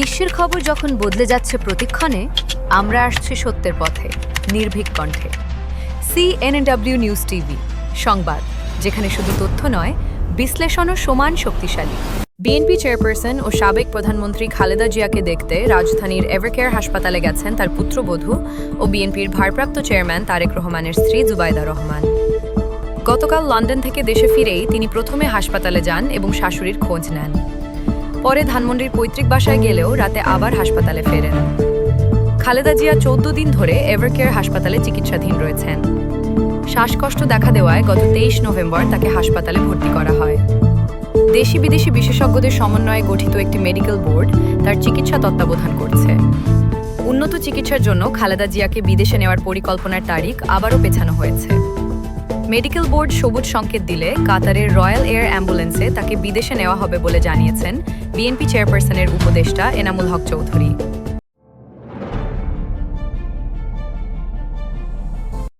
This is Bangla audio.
বিশ্বের খবর যখন বদলে যাচ্ছে প্রতিক্ষণে, আমরা আসছি সত্যের পথে, নির্ভীক কণ্ঠে। সিএনএডব্লিউ নিউজ টিভি সংবাদ, যেখানে শুধু তথ্য নয় বিশ্লেষণও সমান শক্তিশালী। বিএনপি চেয়ারপারসন ও সাবেক প্রধানমন্ত্রী খালেদা জিয়াকে দেখতে রাজধানীর এভারকেয়ার হাসপাতালে গেছেন তার পুত্রবধূ ও বিএনপির ভারপ্রাপ্ত চেয়ারম্যান তারেক রহমানের স্ত্রী জুবাইদা রহমান। গতকাল লন্ডন থেকে দেশে ফিরেই তিনি প্রথমে হাসপাতালে যান এবং শাশুড়ির খোঁজ নেন। পরে ধানমন্ডির পৈতৃক বাসায় গেলেও রাতে আবার হাসপাতালে ফেরেন। খালেদা জিয়া চৌদ্দ দিন ধরে এভারকেয়ার হাসপাতালে চিকিৎসাধীন রয়েছেন। শ্বাসকষ্ট দেখা দেওয়ায় গত তেইশ নভেম্বর তাকে হাসপাতালে ভর্তি করা হয়। দেশি বিদেশি বিশেষজ্ঞদের সমন্বয়ে গঠিত একটি মেডিকেল বোর্ড তার চিকিৎসা তত্ত্বাবধান করছে। উন্নত চিকিৎসার জন্য খালেদা জিয়াকে বিদেশে নেওয়ার পরিকল্পনার তারিখ আবারও পেছানো হয়েছে। মেডিকেল বোর্ড সবুজ সংকেত দিলে কাতারের রয়্যাল এয়ার অ্যাম্বুলেন্সে তাকে বিদেশে নেওয়া হবে বলে জানিয়েছেন বিএনপি চেয়ারপারসনের উপদেষ্টা এনামুল হক চৌধুরী।